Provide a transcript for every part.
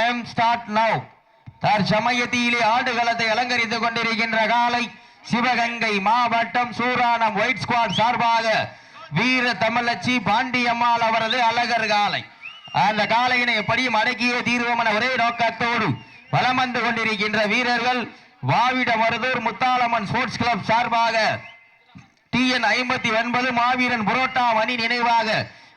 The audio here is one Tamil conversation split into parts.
டைம் ஸ்டார்ட் நவ் தற்சமயத்திலே ஆடுகளத்தை அலங்கரித்துக் கொண்டிருக்கின்ற காலை சிவகங்கை மாவட்டம் சூரானம் ஒயிட் ஸ்குவாட் சார்பாக வீர தமிழச்சி பாண்டியம்மாள் அவரது அழகர் காலை. அந்த காலையினை எப்படியும் அடக்கிய தீர்வோம் என ஒரே நோக்கத்தோடு வலம் வந்து கொண்டிருக்கின்ற வீரர்கள் வாவிட மருதூர் முத்தாலம்மன் ஸ்போர்ட்ஸ் கிளப் சார்பாக டிஎன் ஐம்பத்தி ஒன்பது மாவீரன் புரோட்டா மணி நினைவாக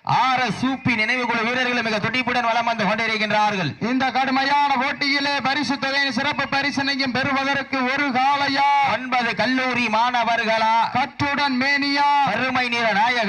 ஆர் சூப்பி நினைவு குழு வீரர்கள் மிக துடிப்புடன் வலம் வந்து கொண்டிருக்கின்றார்கள். இந்த கடுமையான போட்டியிலே பரிசு தொகையின் சிறப்பு பரிசனையும் பெறுவதற்கு ஒரு காளையா? ஒன்பது கல்லூரி மாணவர்களா? கற்றுடன் மேனியா? கருமை நிற நாயகனா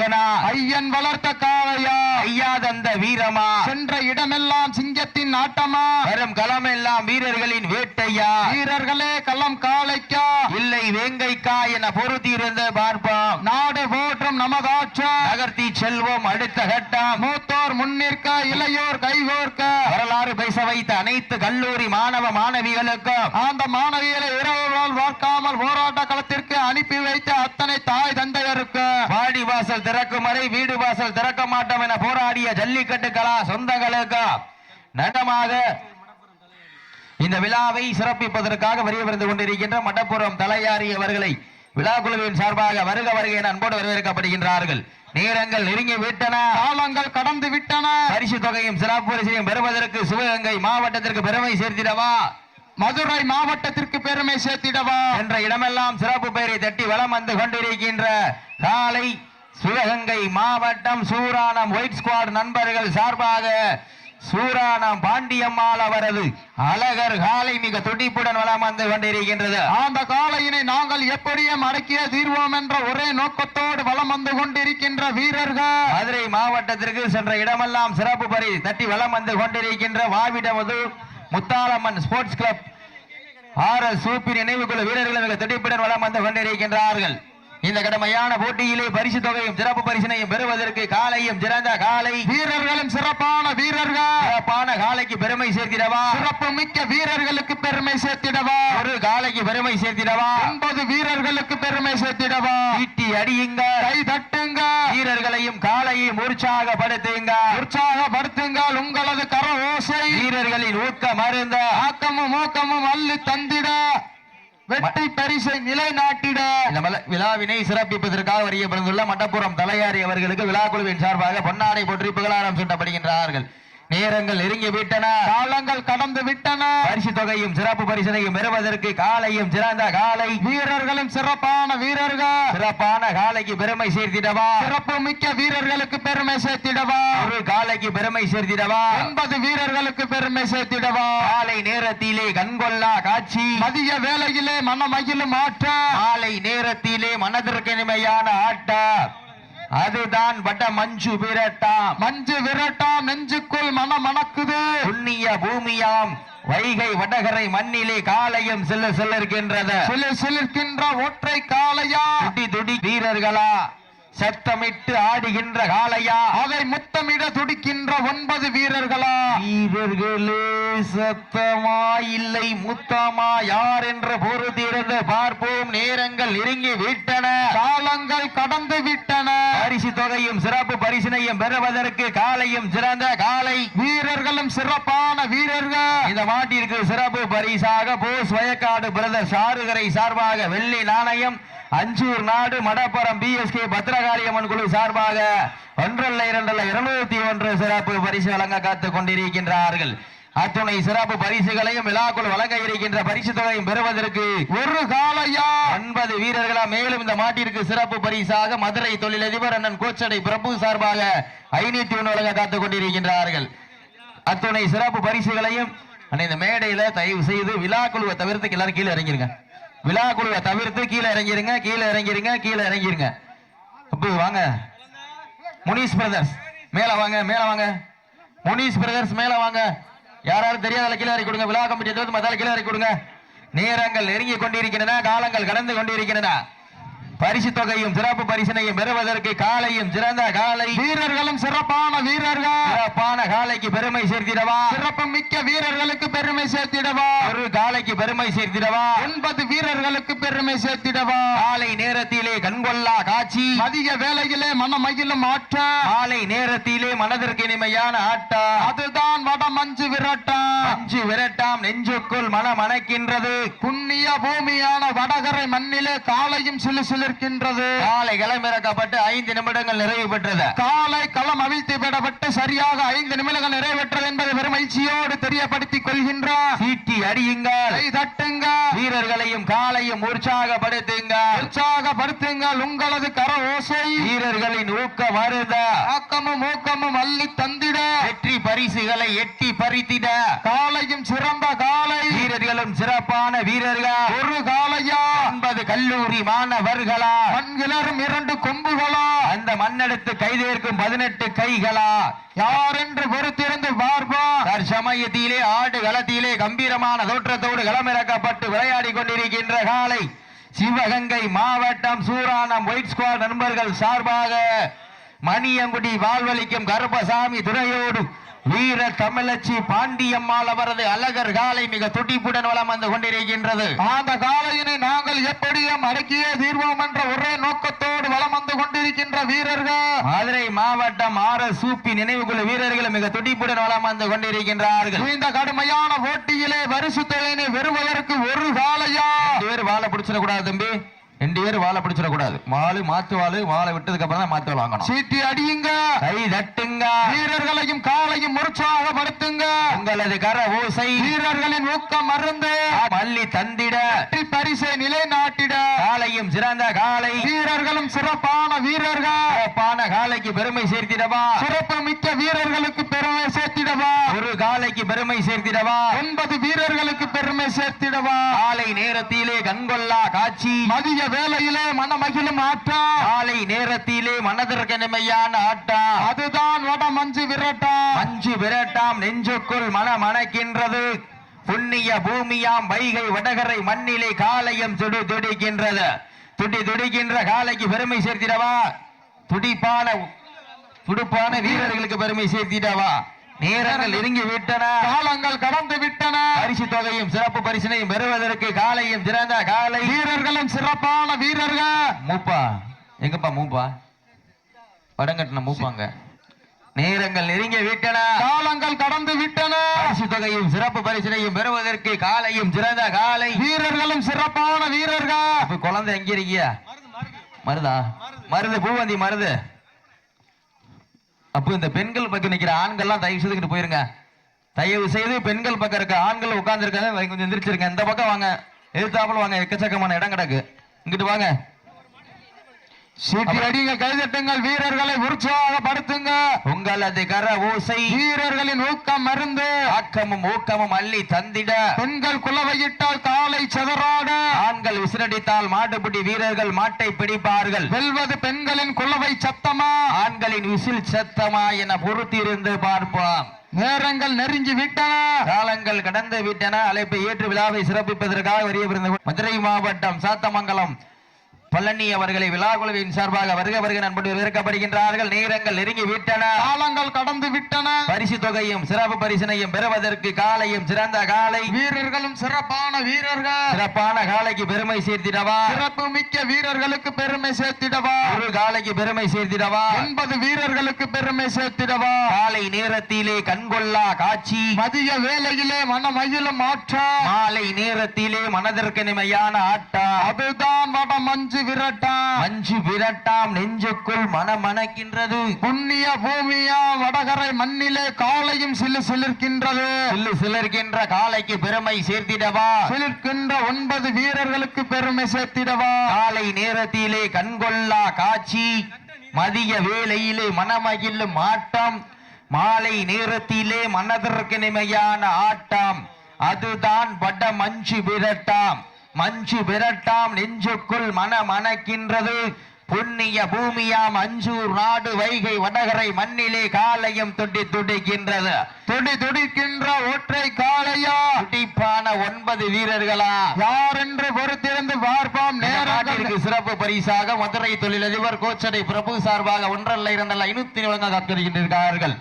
ஐயன் வளர்த்த காளையா? ஐயா தந்த வீரமா? சென்ற இடமெல்லாம் சிங்கத்தின் ஆட்டமா? வரும் களமெல்லாம் வீரர்களின் வேட்டையா? வீரர்களே களம் காளைக்கா? இல்லை வேங்கைக்கா என பொருத்தியிருந்து பார்ப்போம். நாடு போற்றும் நமதாட்சா நகர்த்தி செல்வோம் அடுத்த கட்டம். மூத்தோர் முன்னிற்க இளையோர் கைகோர்க்க. வரலாறு பேச வைத்த அனைத்து கல்லூரி மாணவ மாணவிகளுக்கும். அந்த மாணவியரை இரவுகள் பார்க்காமல் போராட்ட களத்திற்கு அனுப்பி வைத்த அத்தனை தாய் தந்தையருக்கு. வாடி வாசல் திறக்கும் வரை வீடு வாசல் திறக்க மாட்டோம் என போராடிய ஜல்லிக்கட்டு கலா சொந்தங்களுக்கு நடமாக இந்த விழாவை சிறப்பிப்பதற்காக வரிய வந்து கொண்டிருக்கின்ற மடப்புறம் தலையாரி அவர்களை விழா குழுவின் சார்பாக வருக வருக என அன்போடு வரவேற்கப்படுகின்றார்கள். நேரங்கள் நெருங்கி விட்டன. காலங்கள் கடந்து விட்டன. பரிசு தொகையும் சிறப்பு பரிசையும் பெறுவதற்கு சிவகங்கை மாவட்டத்திற்கு பெருமை சேர்த்திடவா? மதுரை மாவட்டத்திற்கு பெருமை சேர்த்திடவா? என்ற இடமெல்லாம் சிறப்பு பெயரை தட்டி வலம் வந்து கொண்டிருக்கின்ற காலை சிவகங்கை மாவட்டம் சூரானம் ஒயிட் ஸ்குவாட் நண்பர்கள் சார்பாக சூரானம் பாண்டியம்மாள் அவரது அழகர் காலை மிக துடிப்புடன் வலம் வந்து கொண்டிருக்கின்றது. அந்த காளையினை நாங்கள் எப்படியும் அடக்கிய தீர்வோம் என்ற ஒரே நோக்கத்தோடு வலம் வந்து கொண்டிருக்கின்ற வீரர்கள். மதுரை மாவட்டத்திற்கு சென்ற இடமெல்லாம் சிறப்பு பரி தட்டி வலம் வந்து கொண்டிருக்கின்ற வாவிடமது Muthalamman sports club R S சூப்பி நினைவுக்குழு வீரர்கள் மிக துடிப்புடன் வலம் வந்து கொண்டிருக்கின்றார்கள். இந்த கடமையான போட்டியிலே பரிசு தொகையும் சிறப்பு பரிசினையும் பெறுவதற்கு காலையும் சிறந்த காலை. வீரர்களும் சிறப்பான வீரர்கள். சிறப்பான காலைக்கு பெருமை சேர்த்திடவா? சிறப்பு மிக்க வீரர்களுக்கு பெருமை சேர்த்திடவா? ஒரு காலைக்கு பெருமை சேர்த்திடவா? ஒன்பது வீரர்களுக்கு பெருமை சேர்த்திடவா? ஈட்டி அடியுங்க. கை தட்டுங்க. வீரர்களையும் காலையும் உற்சாகப்படுத்துங்க. உற்சாகப்படுத்துங்கள் உங்களது கர ஓசை. வீரர்களின் ஊக்க மருந்த. ஆக்கமும் ஊக்கமும் அள்ளி தந்திட. வெற்றி பரிசை நிலைநாட்டிட. இந்த விழாவினை சிறப்பிப்பதற்காக வரிய பிறந்துள்ள மட்டப்புறம் தலையாரி அவர்களுக்கு விழா குழுவின் சார்பாக பொன்னாடை போற்றி புகழாரம் சூட்டப்படுகின்றார்கள். நேரங்கள் நெருங்கி விட்டன. காலங்கள் கடந்து விட்டன. பரிசு தொகையும் சிறப்பு பரிசனையும் பெறுவதற்கு காலையும் சிறந்த காலை. வீரர்களும் சிறப்பான வீரர்கள். சிறப்பான காலைக்கு பெருமை சேர்த்திடவா. சிறப்பு மிக்க வீரர்களுக்கு பெருமை சேர்த்திடவா. ஒரு காலைக்கு பெருமை சேர்த்திடவா. ஒன்பது வீரர்களுக்கு பெருமை சேர்த்திடவா. காலை நேரத்திலே கண்கொள்ளா காட்சி. மதிய வேளையிலே மனமகிழும் ஆற்ற மாலை நேரத்திலே மனதிற்கு இனிமையான ஆட்டம் அதுதான் வட மஞ்சு விரட்டாம் மஞ்சு விரட்டாம் நெஞ்சுக்குள் மனம் மணக்குது. புண்ணிய பூமியாம் வைகை வடகரை மண்ணிலே காலையும் செல்ல இருக்கின்றது சிலு சிலிர்க்கின்ற ஒற்றை காளையா? துடி துடி வீரர்களா. சத்தமிட்டு ஆடுகின்ற காளையா? அதை முத்தமிட துடிக்கின்ற ஒன்பது வீரர்களா? வீரர்களே சத்தமா இல்லை முத்தமா யார் என்ற பொறுத்திருந்து பார்ப்போம். நேரங்கள் நெருங்கி விட்டன. காலங்கள் கடந்து விட்டன. பரிசு தொகையும் சிறப்பு பரிசினையும் பெறுவதற்கு காலையும் சிறந்த காலை வீரர்களும் சிறப்பான வீரர்கள். இந்த மாட்டிற்கு சிறப்பு பரிசாக போஸ் வயக்காடு பிரதர் சாருகரை சார்பாக வெள்ளி நாணயம் அஞ்சூர் நாடு மடப்புறம் பிஎஸ்கே பத்திரகாளியம்மன் குழு சார்பாக ஒன்றல்ல இரண்டல்ல இருநூத்தி ஒன்று சிறப்பு பரிசு வழங்க காத்துக் கொண்டிருக்கின்றார்கள். அத்துணை சிறப்பு பரிசுகளையும் விழாக்குள் வழங்க இருக்கின்ற பரிசு தொகையும் பெறுவதற்கு ஒரு காலையா ஒன்பது வீரர்களா மேலும் இந்த மாட்டிற்கு சிறப்பு பரிசாக மதுரை தொழிலதிபர் அண்ணன் கோச்சடை பிரபு சார்பாக ஐநூத்தி ஒன்று வழங்க காத்துக் கொண்டிருக்கின்றார்கள். அத்துணை சிறப்பு பரிசுகளையும் இந்த மேடையில தயவு செய்து விழா குழுவை தவிர்த்து எல்லாரும் கீழே இறங்கிருங்க. விழா குழுவை தவிர்த்து கீழே இறங்கிருங்க கீழே இறங்கிருங்க கீழே இறங்கிருங்க. அப்போ வாங்க. முனீஷ் பிரதர்ஸ் மேல வாங்க மேல வாங்க. முனீஷ் பிரதர்ஸ் மேல வாங்க. யாராவது தெரியாத கீழே இறக்கி கொடுங்க. விழா கமிட்டி மத்தால கீழே இறக்கி கொடுங்க. நேரங்கள் நெருங்கி கொண்டிருக்கின்றன காலங்கள் கடந்து கொண்டிருக்கின்றன. பரிசு தொகையும் சிறப்பு பரிசினையும் பெறுவதற்கு காலையும் சிறந்த காலை. வீரர்களும் சிறப்பான வீரர்கள். சிறப்பான காலைக்கு பெருமை சேர்த்திடவா? சிறப்பு மிக்க வீரர்களுக்கு பெருமை சேர்த்திடவா? ஒரு காலைக்கு பெருமை சேர்த்திடவா? ஒன்பது வீரர்களுக்கு பெருமை சேர்த்திடவா? காலை நேரத்திலே கண்கொள்ளா காட்சி. அதிக வேலையிலே மனமகிழும் ஆற்ற மாலை நேரத்திலே மனதிற்கு இனிமையான ஆட்டா. அதுதான் வட மஞ்சு விரட்டம் நெஞ்சுக்குள் மனம் அணைக்கின்றது புண்ணிய பூமியான வடகரை மண்ணிலே காலையும் சிலு சிலிர்க்கின்றது. காலை களமிறக்கப்பட்டு ஐந்து நிமிடங்கள் நிறைவு பெற்றது. காலை களம் அவிழ்த்து விடப்பட்டு சரியாக ஐந்து நிமிடங்கள் நிறைவேற்றது என்பதை பெருமகிழ்ச்சியோடு தெரியப்படுத்திக் கொள்கின்றார். சீட்டி அடியுங்கள். தட்டுங்க வீரர்களையும் காலையும் உற்சாகப்படுத்துங்கள் உற்சாகப்படுத்துங்கள் உங்களது கர ஓசை. வீரர்களின் ஊக்க வருத. ஆக்கமும் ஊக்கமும் அள்ளி தந்திட. வெற்றி பரிசுகளை எட்டி பறித்திட. காலையும் சிறந்த காலை. வீரர்களும் சிறப்பான வீரர்கள். ஒரு காலையா? ஒன்பது கல்லூரி மாணவர்களா? கண்கிளரும் இரண்டு கொம்புகளா? அந்த மண்ணெடுத்து கைதேர்க்கும் பதினெட்டு கைகளா? யார் என்று பொறுத்திருந்து பார்ப்போம் தற்சமயத்திலே ஆடு களத்திலே கம்பீரமான தோற்றத்தோடு களமிறக்கப்பட்டு விளையாடி கொண்டிருக்கின்ற காலை. சிவகங்கை மாவட்டம் சூரானம் ஒயிட் ஸ்குவாட் நண்பர்கள் சார்பாக மணியங்குடி வாழ்வளிக்கும் கருப்பசாமி துறையோடு வீர தமிழச்சி பாண்டியம்மாள் அவரது அழகர் காலை மிக துடிப்புடன் வலம் வந்து கொண்டிருக்கின்றது. அந்த காலையினை நாங்கள் எப்படியும் அடக்கியே தீர்வோம் என்ற ஒரே நோக்கத்தோடு வலம் வந்து கொண்டிருக்கின்ற வீரர்கள். மதுரை மாவட்டம் ஆர் சூப்பி நினைவுக்குழு வீரர்கள் மிக துடிப்புடன் வலம் வந்து கொண்டிருக்கின்றார்கள். இந்த கடுமையான போட்டியிலே வரிசு தொகையினை வெறுவதற்கு ஒரு காலையா? பேரும் வாழை பிடிச்சிடக்கூடாது தம்பி. ரெண்டு பேரும் வாழை பிடிச்சிடக்கூடாது. மாலு மாத்து வாழு வாழை விட்டதுக்கு அப்புறம் தான் மாத்து வாங்கணும். சீட்டி அடியுங்க. கை தட்டுங்க. வீரர்களையும் காலையும் உற்சாகப்படுத்துங்க. உங்களது கர ஓசை. வீரர்களின் ஊக்கம் மருந்து பள்ளி தந்திட. பரிசை நிலைநாட்டிட. காலையும் சிறந்த காலை வீரர்களும் சிறப்பான வீரர்கள். சிறப்பான காலைக்கு பெருமை சேர்த்திடவா? சிறப்பு மிக்க வீரர்களுக்கு பெருமை சேர்த்திடவா? ஒரு காலைக்கு பெருமை சேர்த்திடவா? ஒன்பது வீரர்களுக்கு பெருமை சேர்த்திடவா? காலை நேரத்திலே கண்கொள்ளா காட்சி. மதிய வேளையிலே மனமகிழும் ஆட்டம் காலை நேரத்திலே மனதிற்கு நிமையான ஆட்டம் அதுதான் வட மஞ்சு விரட்டம் மஞ்சு விரட்டாம் நெஞ்சுக்குள் மனம் அணைக்கின்றது புண்ணிய பூமியாம் வைகை வடகரை மண்ணிலே காலையும் துடி துடிக்கின்றது. துடி துடிக்கின்ற காலைக்கு பெருமை சேர்த்திடவா? துடிப்பான துடுப்பான வீரர்களுக்கு பெருமை சேர்த்திடவா நேரங்கள் நெருங்கி விட்டன காலங்கள் கடந்து விட்டன பரிசு தொகையும் சிறப்பு பரிசினையும் பெறுவதற்கு காலையும் சிறந்த காலை. வீரர்களும் சிறப்பான வீரர்கள். மூப்பா எங்கப்பா மூப்பா? படங்கட்டின மூப்பாங்க நேரங்கள் நெருங்கி விட்டன காலங்கள் கடந்து விட்டன பரிசு தொகையும் சிறப்பு பரிசினையும் பெறுவதற்கு காலையும் சிறந்த காலை. வீரர்களும் சிறப்பான வீரர்கள். குழந்தை எங்க இருக்கியா? மருதா? மருது பூவந்தி மருது. அப்போ இந்த பெண்கள் பக்கம் நிற்கிற ஆண்கள்லாம் தயவு செய்துக்கிட்டு போயிருங்க. தயவு செய்து பெண்கள் பக்கம் இருக்க ஆண்கள் உட்காந்துருக்காங்க கொஞ்சம் எந்திரிச்சிருங்க. இந்த பக்கம் வாங்க. எதிர்த்தாப்புல வாங்க. எக்கச்சக்கமான இடம் கிடக்கு. இங்கிட்டு வாங்க. சீட்டி அடிங்க கைதட்டுங்கள் வீரர்களை உற்சாகப்படுத்துங்க. உங்களது கர ஓசை வீரர்களின் ஊக்கம் மருந்து. ஆக்கமும் ஊக்கமும் அள்ளி தந்திட. பெண்கள் குலவையிட்டால் காலை செதறாட. ஆண்கள் விசிறடித்தால் மாட்டுப்பிடி வீரர்கள் மாட்டை பிடிப்பார்கள். வெல்வது பெண்களின் குலவை சத்தமா? ஆண்களின் விசில் சத்தமா என பொறுத்திருந்து பார்ப்போம். நேரங்கள் நெருங்கி விட்டன. காலங்கள் கடந்து விட்டன. அழைப்பை ஏற்று விழாவை சிறப்பிப்பதற்காக வரிய மதுரை மாவட்டம் சாத்தமங்கலம் பழனி அவர்களை விழா குழுவின் சார்பாக வருக வருக நண்பர்கள் நேரங்கள் நெருங்கி விட்டன. காலங்கள் கடந்து விட்டன. பரிசு தொகையும் சிறப்பு பரிசினையும் பெறுவதற்கு காலையும் சிறந்த காலை. வீரர்களும் சிறப்பான வீரர்கள். சிறப்பான காலைக்கு பெருமை சேர்த்திடவா? சிறப்பு மிக்க வீரர்களுக்கு பெருமை சேர்த்திடவா? ஒரு காலைக்கு பெருமை சேர்த்திடவா? ஒன்பது வீரர்களுக்கு பெருமை சேர்த்திடவா? காலை நேரத்திலே கண்கொள்ளா காட்சி. மதிய வேளையிலே மனமகிழும் ஆற்றம் மாலை நேரத்திலே மனதிற்கு நிமையான ஆட்டா. அதுதான் வட மஞ்சு விரட்டம் மஞ்சு விரட்டாம் நெஞ்சுக்குள் மனமணக்கின்றது. புண்ணிய பூமியா வடகரை மண்ணிலே காலையும் சிலு சிலிர்க்கின்றது. சில்லு சிலர்கின்ற காலைக்கு பெருமை சேர்த்திடவா? சிலிர்க்கின்ற ஒன்பது வீரர்களுக்கு பெருமை சேர்த்திடவா? காலை நேரத்திலே கண்கொள்ளா காட்சி மதிய வேளையிலே மனமகிழும் ஆட்டம் மாலை நேரத்திலே மனதிற்கு நிமையான ஆட்டம். அதுதான் வட மஞ்சு விரட்டாம். மஞ்சு விரட்டாம் நெஞ்சுக்குள் மனமணக்கின்றது. புண்ணிய பூமியாம் அஞ்சூர் நாடு வைகை வடகரை மண்ணிலே காலையும் துடி துடிக்கின்றது. துடி துடிக்கின்ற ஒற்றை காளையா? துடிப்பான ஒன்பது வீரர்களா? யார் என்று பொறுத்திருந்து பார்ப்போம். நாட்டிற்கு சிறப்பு பரிசாக மதுரை தொழிலதிபர் கோச்சடை பிரபு சார்பாக ஒன்றல்ல இரண்டல்ல ஐநூத்தி வழங்க காத்திருக்கின்றார்கள்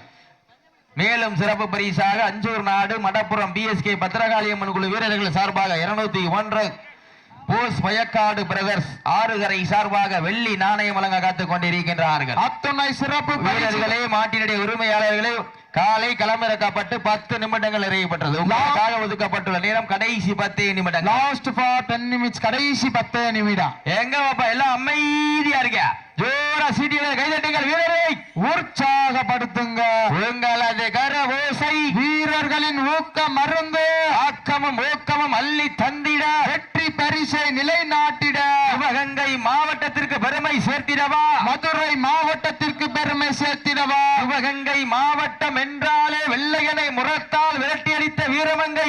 மேலும் சிறப்பு பரிசாக அஞ்சூர் நாடு மடப்புறம் பிஎஸ்கே பத்திரகாளியம்மன் குழு வீரர்கள் சார்பாக இருநூத்தி ஒன்று போஸ் பயக்காடு பிரதர்ஸ் ஆறுகரை சார்பாக வெள்ளி நாணயம் வழங்க காத்துக் கொண்டிருக்கின்றார்கள். அத்துணை சிறப்பு வீரர்களே மாட்டினுடைய உரிமையாளர்களே காலை களமிறக்கப்பட்டு பத்து நிமிடங்கள் நிறைவுபெற்றது. உங்களுக்காக ஒதுக்கப்பட்டுள்ள நேரம் கடைசி பத்து நிமிடங்கள். லாஸ்ட் ஃபார் டென் நிமிட்ஸ் கடைசி பத்து நிமிடம். எங்க பாப்பா எல்லாம் அமைதியா இருக்க. ஜோரா சீட்டியில கைதட்டுங்கள் வீரரை. உற்சாகப்படுத்துங்க. உங்களது கர ஓசை வீரர்களின் ஊக்க மருந்து ஆக்கமும் ஊக்கமும் அள்ளி தந்திட வெற்றி பரிசை நிலைநாட்டிட. சிவகங்கை மாவட்டத்திற்கு பெருமை சேர்த்திடவா? மதுரை மாவட்டத்திற்கு பெருமை சேர்த்திடவா? சிவகங்கை மாவட்டம் என்றாலே வெள்ளையனை முரத்தால் விரட்டியடித்த வீரமங்கை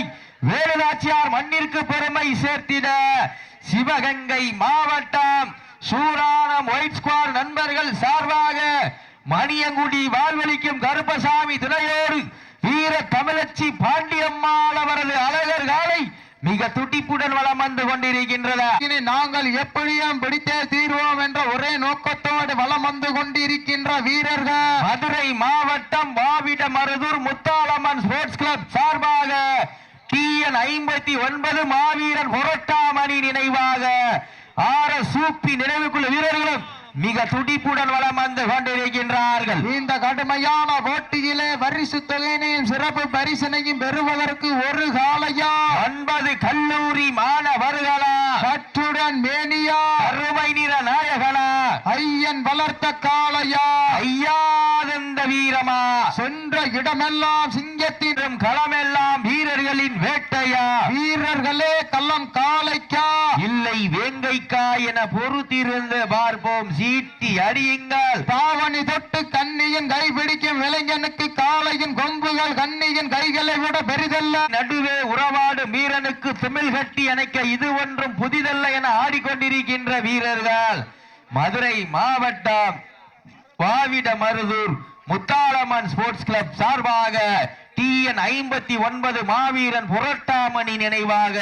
வேலுநாச்சியார் மண்ணிற்கு பெருமை சேர்த்திட. சிவகங்கை மாவட்டம் சூராணம் ஒயிட் ஸ்குவாட் நண்பர்கள் சார்பாக மணியங்குடி வாழ்வழிக்கும் கருப்பசாமி துணையோடு வீர தமிழச்சி பாண்டியம்மாள் அவரது அழகர் காலை மிக துடிப்புடன் வளம் வந்து கொண்டிருக்கின்றன. இனி நாங்கள் எப்படியும் பிடித்தே தீர்வோம் என்ற ஒரே நோக்கத்தோடு வலம் வந்து கொண்டிருக்கின்ற வீரர்கள். மதுரை மாவட்டம் வாவிட மருதூர் முத்தாளம்மன் ஸ்போர்ட்ஸ் கிளப் சார்பாக டிஎன் ஐம்பத்தி ஒன்பது மாவீரன் புரட்டாமணி நினைவாக ஆர சூப்பி நினைவுக்குள்ள வீரர்களும் மிக துடிப்புடன் வளம் வந்து கொண்டிருக்கின்றார்கள். இந்த கடுமையான போட்டியிலே பரிசு தொகையினையும் சிறப்பு பரிசினையும் பெறுவதற்கு ஒரு காலையா? ஒன்பது கல்லூரி மாணவர்களா? கற்றுடன் மேனியா? அருமை நிற நாயகனா? ஐயன் வளர்த்த காளையா? ஐயாதந்த வீரமா? சென்ற இடமெல்லாம் சிங்கத்தின் களமெல்லாம் வீரர்களின் வேட்டையா? வீரர்களே கள்ளம் காளைக்கா? இல்லை வேங்கைக்கா என பொறுத்திருந்து பார்ப்போம் சீட்டி அடியுங்கள். தாவணி தொட்டு கண்ணியின் கைபிடிக்கும் இளைஞனுக்கு காலையின் கொம்புகள் கண்ணியின் கைகளை விட பெரிதல்ல. நடுவே உறவாடு வீரனுக்கு திமிழ் கட்டி அணைக்க இது ஒன்றும் புதிதல்ல என ஆடிக்கொண்டிருக்கின்ற வீரர்கள். மதுரை மாவட்டம் வாவிட மருதூர் முத்தாளம்மன் ஸ்போர்ட்ஸ் கிளப் சார்பாக டிஎன் ஐம்பத்தி ஒன்பது மாவீரன் புரட்டாமணி நினைவாக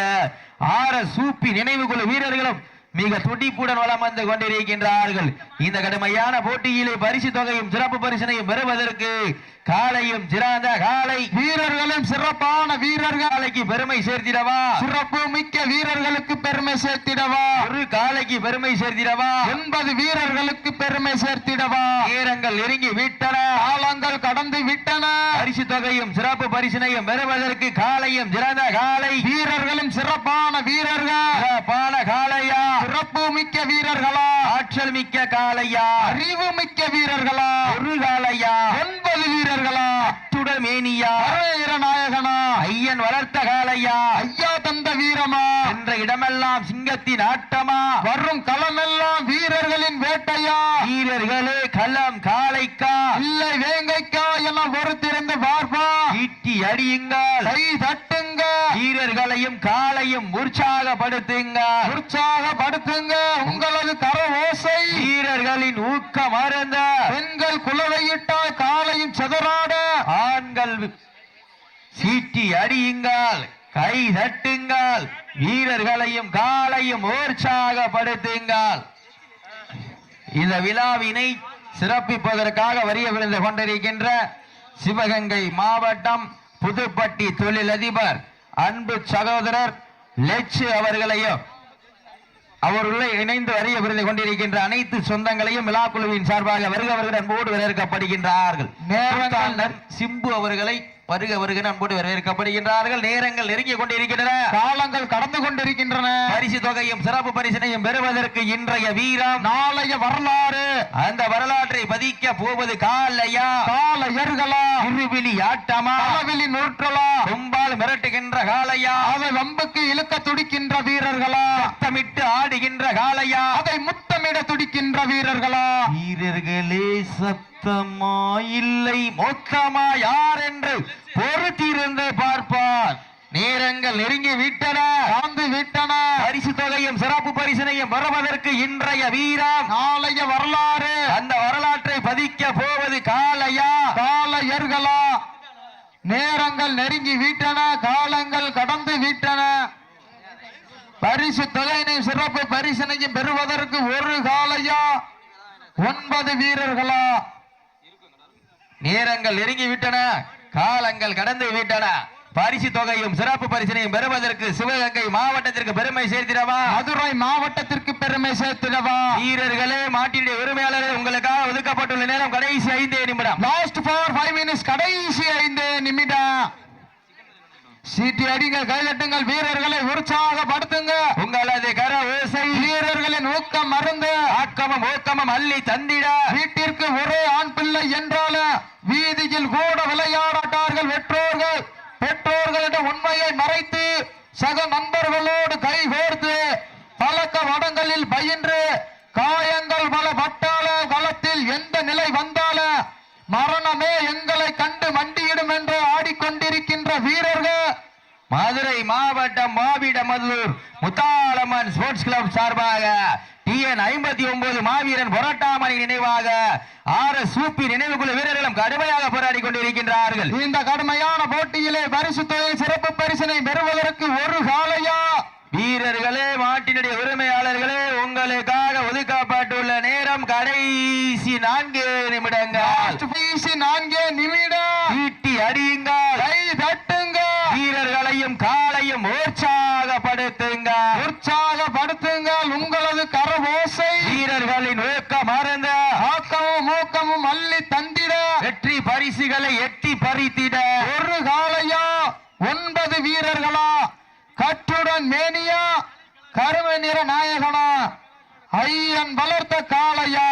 ஆர சூப்பி நினைவு குழு வீரர்களும் மிக துடிப்புடன் வளம் வந்து கொண்டிருக்கின்றார்கள். இந்த கடுமையான போட்டியிலே பரிசு தொகையும் சிறப்பு பரிசனையும் பெறுவதற்கு காலையும் சிறந்த காலை வீரர்களும் சிறப்பான வீரர்கள். காலைக்கு பெருமை சேர்த்திடவா? சிறப்பு மிக்க வீரர்களுக்கு பெருமை சேர்த்திடவா? ஒரு காலைக்கு பெருமை சேர்த்திடவா? எண்பது வீரர்களுக்கு பெருமை சேர்த்திடவா? நேரங்கள் நெருங்கி விட்டன. காலங்கள் கடந்து விட்டன. பரிசு தொகையும் சிறப்பு பரிசினையும் பெறுவதற்கு காலையும் சிறந்த காலை வீரர்களும் சிறப்பான வீரர்கள். சிறப்பான காளையா? சிறப்பு மிக்க வீரர்களா? ஆற்றல் மிக்க காளையா? அறிவு மிக்க வீரர்களா? ஒரு காளையா? ஒன்பது வீரர்களா? அத்துடன் மேனியா நாயகனா ஐயன் வளர்த்த காளையா? ஐயா தந்த வீரமா? என்ற இடமெல்லாம் சிங்கத்தின் ஆட்டமா? வரும் களமெல்லாம் வீரர்களின் வேட்டையா? வீரர்களே களம் காளைக்கா? இல்லை வேங்கைக்கா என பொறுத்திருந்து பார்ப்பா. ஈட்டி அடியுங்கள். கை தட்டுங்க வீரர்களையும் காலையும் உற்சாகப்படுத்துங்க. உற்சாகப்படுத்துங்க. உங்களது கர ஓசை வீரர்களின் ஊக்கம் அருந்த. பெண்கள் குலவையிட்டால் காலையும் செதறாட. ஆண்கள் சீட்டி அடியுங்கள். கை தட்டுங்கள். வீரர்களையும் காலையும் உற்சாகப்படுத்துங்கள். இந்த விழாவினை சிறப்பிப்பதற்காக வரிய விழுந்து கொண்டிருக்கின்ற சிவகங்கை மாவட்டம் புதுப்பட்டி தொழிலதிபர் அன்பு சகோதரர் லெச்சு அவர்களையும் அவர்களை இணைந்து வரிய விருந்து கொண்டிருக்கின்ற அனைத்து சொந்தங்களையும் விழா குழுவின் சார்பாக வருக வருகிற அன்போடு வரவேற்கப்படுகின்றார்கள். சிம்பு அவர்களை வருக வருகிற அன்போடு வரவேற்கப்படுகின்றார்கள். நேரங்கள் நெருங்கி கொண்டிருக்கின்றன. காலங்கள் கடந்து கொண்டிருக்கின்றன. பரிசு தொகையும் சிறப்பு பரிசினையும் பெறுவதற்கு இன்றைய வீரம் நாளைய வரலாறு. அந்த வரலாற்றை பதிக்க போவது காலையா? காலையர்களா? இருவிழி ஆட்டமா? அளவிலி நூற்றலா? கொம்பால் மிரட்டுகின்ற காலையா? அதை வம்புக்கு இழுக்க துடிக்கின்ற வீரர்களா? சத்தமிட்டு ஆடுகின்ற காலையா? அதை முத்தமிட துடிக்கின்ற வீரர்களா? வீரர்களே சத்தமா இல்லை மொத்தமா யார் என்று பொறுத்திருந்து பார்ப்பார். நேரங்கள் நெருங்கி விட்டன. காந்து விட்டன. பரிசு தொகையும் சிறப்பு பரிசினையும் வருவதற்கு இன்றைய வீரம் நாளைய வரலாறு. அந்த வரலாற்றை பதிக்க போவது காலையா? காலையர்களா? நேரங்கள் நெருங்கி விட்டன காலங்கள் கடந்து விட்டன. பரிசு தொகையினையும் சிறப்பு பரிசனையும் பெறுவதற்கு ஒரு காலையா? ஒன்பது வீரர்களா? நேரங்கள் நெருங்கி விட்டன. காலங்கள் கடந்து விட்டன. பரிசு தொகையும் சிறப்பு பரிசினையும் பெறுவதற்கு சிவகங்கை மாவட்டத்திற்கு பெருமை சேர்த்திடவா? மதுரை மாவட்டத்திற்கு பெருமை சேர்த்திடவா? வீரர்களே மாட்டினுடைய உரிமையாளர்கள் உங்களுக்காக ஒதுக்கப்பட்டுள்ள நேரம் கடைசி ஐந்தே நிமிடம். லாஸ்ட் ஃபார் ஃபைவ் மினிட்ஸ் கடைசி ஐந்து நிமிடம். சீட்டி அடிங்க கைதட்டுங்கள் வீரர்களை உற்சாகப்படுத்துங்க. உங்களது கர ஓசை. வீரர்களின் ஊக்கம் மருந்து. ஆக்கமும் ஊக்கமும் அள்ளி தந்திட. வீட்டிற்கு ஒரே ஆண் பிள்ளை என்றால வீதியில் கூட சக நண்பர்களோடு கைகோர்த்து பழக்க வடங்களில் பயின்று காயங்கள் பல பட்டால களத்தில் எந்த நிலை வந்தால மரணமே எங்களை கண்டு மண்டியிடும் என்று ஆடிக்கொண்டிருக்கின்ற வீரர்கள் மதுரை மாவட்டம் மாவிடமல்லூர் முத்தாலம்மன் ஸ்போர்ட்ஸ் கிளப் சார்பாக டிஎன் ஐம்பத்தி ஒன்பது மாவீரன் புரட்டாமணி நினைவாக ஆர் எஸ் சூப்பி நினைவுக்குழு வீரர்களும் கடுமையாக போராடி கொண்டிருக்கின்றார்கள். இந்த கடுமையான போட்டியிலே பரிசு தொகை சிறப்பு பரிசினை பெறுவதற்கு ஒரு காலையா? வீரர்களே மாட்டினுடைய உரிமையாளர்களே உங்களுக்காக ஒதுக்கப்பட்டுள்ள நேரம் கடைசி நான்கு நிமிடங்கள். நான்கே நிமிடம். ஈட்டி வீரர்களையும் காலையும் உற்சாகப்படுத்துங்கள் உற்சாகப்படுத்துங்கள் உங்களது கரவோசை வீரர்களின் ஊக்கம் மறந்த ஆக்கமும் மூக்கமும் அள்ளி தந்திட. வெற்றி பரிசுகளை எட்டி பறித்திட. ஒரு காலையா ஒன்பது வீரர்களா? கற்றுடன் மேனியா கருமை நிற நாயகனா? ஐயன் வளர்த்த காளையா?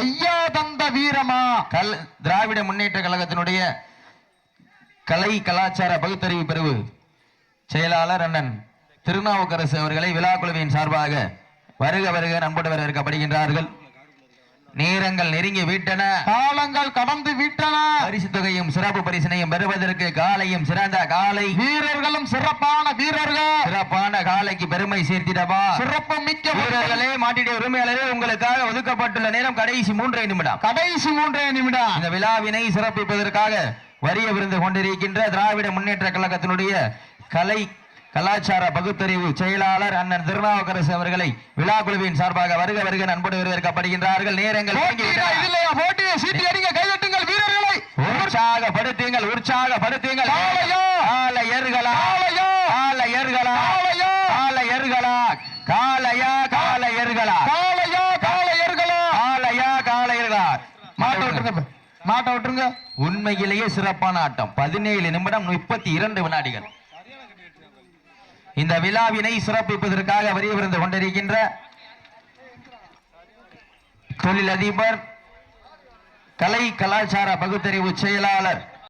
ஐயா தந்த வீரமா? கல் திராவிட முன்னேற்ற கழகத்தினுடைய கலை கலாச்சார பகுத்தறிவு பிரிவு செயலாளர் அண்ணன் திருநாவுக்கரசு அவர்களை விழா குழுவின் சார்பாக வருக வருக நண்போடு வரவேற்கப்படுகின்றார்கள் நேரங்கள் நெருங்கி விட்டன. காலங்கள் கடந்து விட்டன. பரிசு தொகையும் சிறப்பு பரிசினையும் பெறுவதற்கு காலையும் சிறந்த காலை. வீரர்களும் சிறப்பான வீரர்கள். சிறப்பான காலைக்கு பெருமை சேர்த்திடவா. சிறப்பு மிக்க வீரர்கள். மாட்டிடைய உரிமையாளரே உங்களுக்காக ஒதுக்கப்பட்டுள்ள நேரம் கடைசி மூன்றரை நிமிடம். கடைசி மூன்றே நிமிடம். இந்த விழாவினை சிறப்பிப்பதற்காக வரிய விருந்து கொண்டிருக்கின்ற திராவிட முன்னேற்ற கழகத்தினுடைய கலை கலாச்சார பகுத்தறிவு செயலாளர் அண்ணன் திருநாவுக்கரசு அவர்களை விழா குழுவின் சார்பாக வருக வருக நண்போடு வரவேற்கப்படுகின்றார்கள் நேரங்கள் வீரர்களை. உற்சாகப்படுத்துங்கள் உற்சாகப்படுத்துங்கள்! காளையர்களா? காளையா! காளையர்களா? காளையா! காளையர்களா? காளையா காளையர்களா? காளையா காளையர்களா? மாட்ட விட்டுருங்க மாட்ட விட்டுருங்க. உண்மையிலேயே சிறப்பான ஆட்டம். பதினேழு நிமிடம் முப்பத்தி இரண்டு வினாடிகள். இந்த விழாவினை சிறப்பிப்பதற்காக வரியவிருந்து கொண்டிருக்கின்ற தொழிலதிபர் கலை கலாச்சார பகுத்தறிவு செயலாளர்